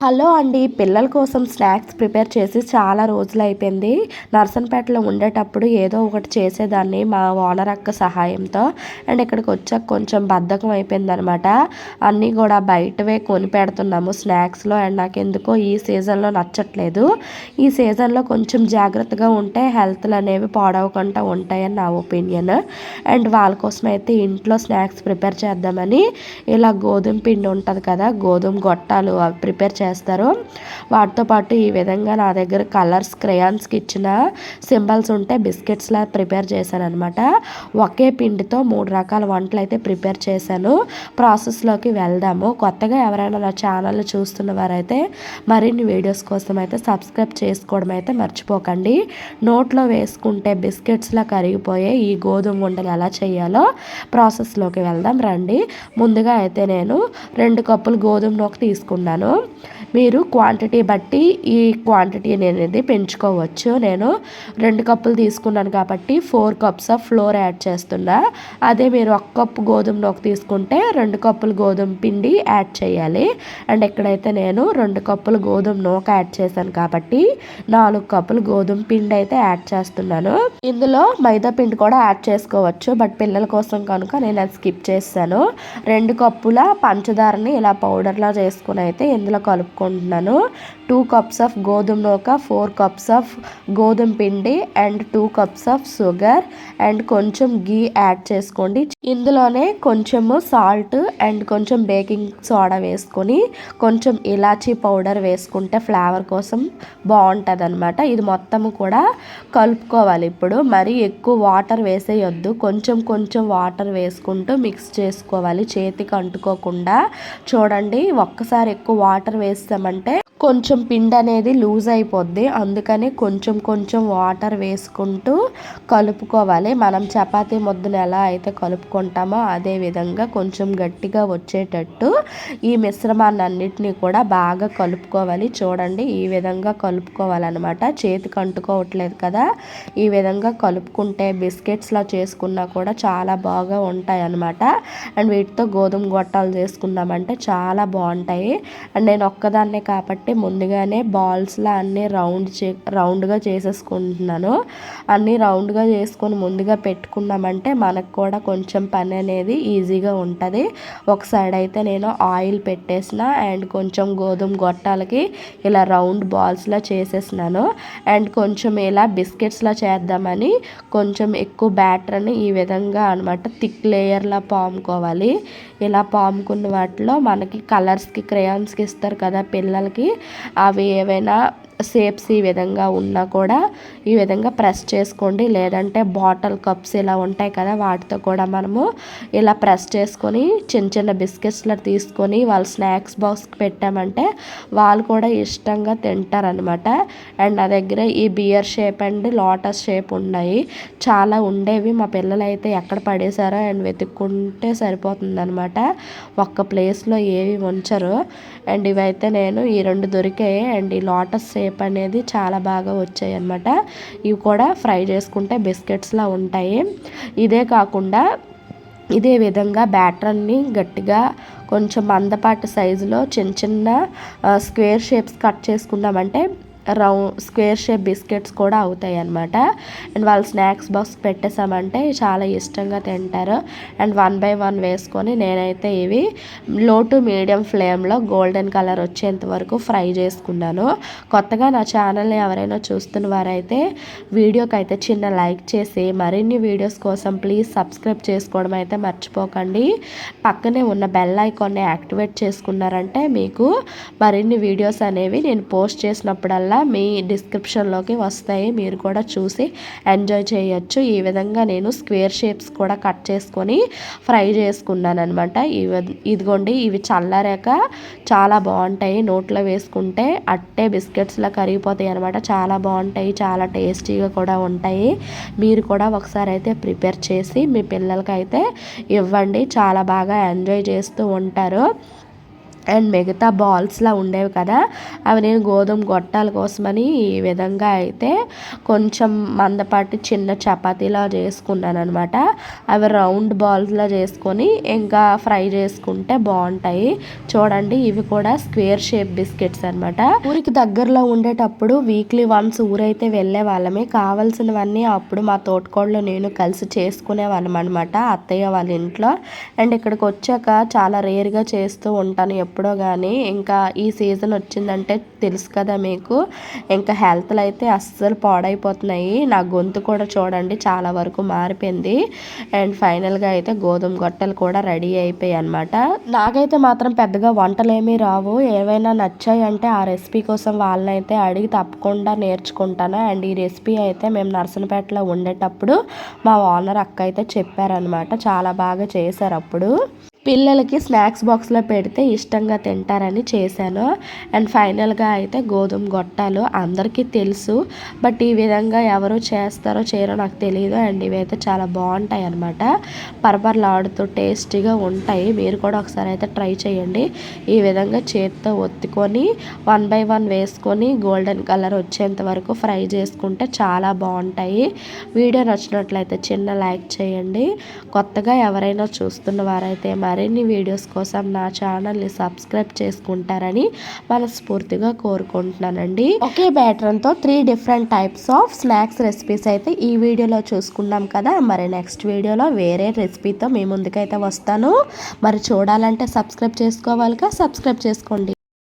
Hello అండి. పిల్లల కోసం స్నాక్స్ ప్రిపేర్ చేసి చాలా రోజులు అయిపోయింది. నర్సన్పేటలో ఉండేటప్పుడు ఏదో ఒకటి చేసేదాన్ని మా ఓనర్ అక్క సహాయంతో. అండ్ ఇక్కడికి వచ్చాక కొంచెం బద్ధకం అయిపోయింది అనమాట అన్నీ కూడా బయటవే కొని పెడుతున్నాము స్నాక్స్లో. అండ్ నాకు ఎందుకో ఈ సీజన్లో నచ్చట్లేదు. ఈ సీజన్లో కొంచెం జాగ్రత్తగా ఉంటే హెల్త్లు అనేవి పాడవకుండా ఉంటాయని నా ఒపీనియన్. అండ్ వాళ్ళ కోసం అయితే ఇంట్లో స్నాక్స్ ప్రిపేర్ చేద్దామని ఇలా గోధుమ పిండి ఉంటుంది కదా గోధుమ గొట్టాలు అవి ప్రిపేర్ చేస్తారు. వాటితో పాటు ఈ విధంగా నా దగ్గర కలర్స్ క్రేయాన్స్కి ఇచ్చిన సింబల్స్ ఉంటే బిస్కెట్స్లా ప్రిపేర్ చేశాను అనమాట ఒకే పిండితో మూడు రకాల వంటలు అయితే ప్రిపేర్ చేశాను. ప్రాసెస్లోకి వెళ్దాము. కొత్తగా ఎవరైనా నా ఛానల్ చూస్తున్న వారైతే మరిన్ని వీడియోస్ కోసం అయితే సబ్స్క్రైబ్ చేసుకోవడం అయితే మర్చిపోకండి. నోట్లో వేసుకుంటే బిస్కెట్స్లా కరిగిపోయే ఈ గోధుమ ఉండలు ఎలా చేయాలో ప్రాసెస్లోకి వెళ్దాం రండి. ముందుగా అయితే నేను రెండు కప్పులు గోధుమ నూక తీసుకున్నాను. మీరు క్వాంటిటీ బట్టి ఈ క్వాంటిటీ అనేది పెంచుకోవచ్చు. నేను రెండు కప్పులు తీసుకున్నాను కాబట్టి four cups of flour add చేస్తున్నా. అదే మీరు ఒక కప్పు గోధుమ నూక తీసుకుంటే రెండు కప్పులు గోధుమ పిండి యాడ్ చేయాలి. అండ్ ఎక్కడైతే నేను రెండు కప్పులు గోధుమ నూక యాడ్ చేశాను కాబట్టి నాలుగు కప్పులు గోధుమ పిండి అయితే యాడ్ చేస్తున్నాను. ఇందులో మైదా పిండి కూడా యాడ్ చేసుకోవచ్చు. బట్ పిల్లల కోసం కనుక నేను అది స్కిప్ చేస్తాను. రెండు కప్పుల పంచదారని ఇలా పౌడర్లా చేసుకుని అయితే ఇందులో కలుపు కలుపుకుంటున్నాను టూ కప్స్ ఆఫ్ గోధుమ నూక ఫోర్ కప్స్ ఆఫ్ గోధుమ పిండి and two cups of sugar and కొంచెం గీ యాడ్ చేసుకోండి. ఇందులోనే కొంచెము సాల్ట్ అండ్ కొంచెం బేకింగ్ సోడా వేసుకొని కొంచెం ఇలాచీ పౌడర్ వేసుకుంటే ఫ్లేవర్ కోసం బాగుంటుంది అనమాట ఇది మొత్తం కూడా కలుపుకోవాలి ఇప్పుడు. మరి ఎక్కువ వాటర్ వేసేయొద్దు. కొంచెం కొంచెం వాటర్ వేసుకుంటూ మిక్స్ చేసుకోవాలి. చేతికి అంటుకోకుండా చూడండి ఒక్కసారి ఎక్కువ వాటర్ వేసి చేస్తామంటే కొంచెం పిండి అనేది లూజ్ అయిపోద్ది. అందుకని కొంచెం కొంచెం వాటర్ వేసుకుంటూ కలుపుకోవాలి. మనం చపాతీ ముద్దను ఎలా అయితే కలుపుకుంటామో అదే విధంగా కొంచెం గట్టిగా వచ్చేటట్టు ఈ మిశ్రమాన్ని అన్నిటినీ కూడా బాగా కలుపుకోవాలి. చూడండి ఈ విధంగా కలుపుకోవాలన్నమాట. చేతికి అంటుకోవట్లేదు కదా. ఈ విధంగా కలుపుకుంటే బిస్కెట్స్లో చేసుకున్నా కూడా చాలా బాగా ఉంటాయి అన్నమాట అండ్ వీటితో గోధుమ గొట్టాలు చేసుకున్నామంటే చాలా బాగుంటాయి. అండ్ నేను ఒక్కదాన్నే కాబట్టి కాబట్టి ముందుగానే బాల్స్లా అన్నీ రౌండ్ చే రౌండ్గా చేసేసుకుంటున్నాను. అన్నీ రౌండ్గా చేసుకొని ముందుగా పెట్టుకున్నామంటే మనకు కూడా కొంచెం పని అనేది ఈజీగా ఉంటుంది. ఒక సైడ్ అయితే నేను ఆయిల్ పెట్టేసిన అండ్ కొంచెం గోధుమ గొట్టాలకి ఇలా రౌండ్ బాల్స్లా చేసేసినాను. అండ్ కొంచెం ఇలా బిస్కెట్స్లా చేద్దామని కొంచెం ఎక్కువ బ్యాటర్ని ఈ విధంగా అనమాట థిక్ లేయర్లా పాముకోవాలి. ఇలా పాముకున్న వాటిలో మనకి కలర్స్కి క్రేయాన్స్కి ఇస్తారు కదా పిల్లలకి. అవి ఏవైనా షేప్స్ ఈ విధంగా ఉన్నా కూడా ఈ విధంగా ప్రెస్ చేసుకోండి. లేదంటే బాటిల్ కప్స్ ఇలా ఉంటాయి కదా వాటితో కూడా మనము ఇలా ప్రెస్ చేసుకొని చిన్న చిన్న బిస్కెట్స్లో తీసుకొని వాళ్ళు స్నాక్స్ బాక్స్కి పెట్టామంటే వాళ్ళు కూడా ఇష్టంగా తింటారనమాట అండ్ నా దగ్గర ఈ bear shape and lotus shape ఉన్నాయి. చాలా ఉండేవి. మా పిల్లలు అయితే ఎక్కడ పడేశారో అండ్ వెతుక్కుంటే సరిపోతుందనమాట ఒక్క ప్లేస్లో ఏవి ఉంచరు. అండ్ ఇవైతే నేను ఈ రెండు దొరికాయి. అండ్ ఈ లోటస్ షేప్ షేప్ అనేది చాలా బాగా వచ్చాయి అనమాట ఇవి కూడా ఫ్రై చేసుకుంటే బిస్కెట్స్లా ఉంటాయి. ఇదే కాకుండా ఇదే విధంగా బ్యాటర్ని గట్టిగా కొంచెం మందపాటి సైజులో చిన్న చిన్న స్క్వేర్ షేప్స్ కట్ చేసుకున్నామంటే రౌండ్ స్క్వేర్ షేప్ బిస్కెట్స్ కూడా అవుతాయి అనమాట అండ్ వాళ్ళు స్నాక్స్ బాక్స్ పెట్టేసామంటే చాలా ఇష్టంగా తింటారు. అండ్ వన్ బై వన్ వేసుకొని నేనైతే ఇవి లో టు మీడియం ఫ్లేమ్లో గోల్డెన్ కలర్ వచ్చేంత వరకు ఫ్రై చేసుకున్నాను. కొత్తగా నా ఛానల్ని ఎవరైనా చూస్తున్న వారైతే వీడియోకి అయితే చిన్న లైక్ చేసి మరిన్ని వీడియోస్ కోసం ప్లీజ్ సబ్స్క్రైబ్ చేసుకోవడం అయితే మర్చిపోకండి. పక్కనే ఉన్న బెల్ ఐకాన్ని యాక్టివేట్ చేసుకున్నారంటే మీకు మరిన్ని వీడియోస్ అనేవి నేను పోస్ట్ చేసినప్పుడల్లా మీ డిస్క్రిప్షన్లోకి వస్తాయి. మీరు కూడా చూసి ఎంజాయ్ చేయొచ్చు. ఈ విధంగా నేను స్క్వేర్ షేప్స్ కూడా కట్ చేసుకొని ఫ్రై చేసుకున్నాను అనమాట ఇదిగోండి ఇవి చల్లారాక చాలా బాగుంటాయి. నోట్లో వేసుకుంటే అట్టే బిస్కెట్స్లా కరిగిపోతాయి అనమాట చాలా బాగుంటాయి. చాలా టేస్టీగా కూడా ఉంటాయి. మీరు కూడా ఒకసారి అయితే ప్రిపేర్ చేసి మీ పిల్లలకైతే ఇవ్వండి. చాలా బాగా ఎంజాయ్ చేస్తూ ఉంటారు. అండ్ మిగతా బాల్స్లా ఉండేవి కదా అవి నేను గోధుమ గొట్టాల కోసమని ఈ విధంగా అయితే కొంచెం మందపాటి చిన్న చపాతీలా చేసుకున్నాను అనమాట అవి రౌండ్ బాల్స్లా చేసుకొని ఇంకా ఫ్రై చేసుకుంటే బాగుంటాయి. చూడండి ఇవి కూడా స్క్వేర్ షేప్ బిస్కెట్స్ అనమాట ఊరికి దగ్గరలో ఉండేటప్పుడు వీక్లీ వన్స్ ఊరైతే వెళ్ళే వాళ్ళమే. కావాల్సినవన్నీ అప్పుడు మా తోటకోళ్ళు నేను కలిసి చేసుకునే వాళ్ళం అనమాట అత్తయ్య వాళ్ళ ఇంట్లో. అండ్ ఇక్కడికి వచ్చాక చాలా రేర్గా చేస్తూ ఉంటాను ఎప్పుడో. ఎప్పుడో కానీ ఇంకా ఈ సీజన్ వచ్చిందంటే తెలుసు కదా మీకు. ఇంకా హెల్త్లు అయితే అస్సలు పాడైపోతున్నాయి. నా గొంతు కూడా చూడండి చాలా వరకు మారిపోయింది. అండ్ ఫైనల్గా అయితే గోధుమ గొట్టలు కూడా రెడీ అయిపోయాయి అనమాట నాకైతే మాత్రం పెద్దగా వంటలు ఏమీ రావు. ఏవైనా నచ్చాయి అంటే ఆ రెసిపీ కోసం వాళ్ళనైతే అడిగి తప్పకుండా నేర్చుకుంటాను. అండ్ ఈ రెసిపీ అయితే మేము నర్సనపేటలో ఉండేటప్పుడు మా ఓనర్ అక్క అయితే చెప్పారనమాట చాలా బాగా చేశారు అప్పుడు. పిల్లలకి స్నాక్స్ బాక్స్లో పెడితే ఇష్టంగా తింటారని చేశాను. అండ్ ఫైనల్గా అయితే గోధుమ గొట్టాలు అందరికీ తెలుసు. బట్ ఈ విధంగా ఎవరు చేస్తారో చేయరో నాకు తెలియదు అండ్ ఇవైతే చాలా బాగుంటాయి అనమాట పరపరలాడుతూ టేస్టీగా ఉంటాయి. మీరు కూడా ఒకసారి అయితే ట్రై చేయండి. ఈ విధంగా చేతితో ఒత్తుకొని వన్ బై వన్ వేసుకొని గోల్డెన్ కలర్ వచ్చేంత వరకు ఫ్రై చేసుకుంటే చాలా బాగుంటాయి. వీడియో నచ్చినట్లయితే చిన్న లైక్ చేయండి. కొత్తగా ఎవరైనా చూస్తున్న వారైతే మరిన్ని వీడియోస్ కోసం నా ఛానల్ని సబ్స్క్రైబ్ చేసుకుంటారని మనస్ఫూర్తిగా కోరుకుంటున్నానండి. ఒకే బ్యాటర్తో three different types of snacks recipes అయితే ఈ వీడియోలో చూసుకున్నాం కదా. మరి నెక్స్ట్ వీడియోలో వేరే రెసిపీతో మీ ముందుకైతే వస్తాను. మరి చూడాలంటే సబ్స్క్రైబ్ చేసుకోవాలిగా. సబ్స్క్రైబ్ చేసుకోండి.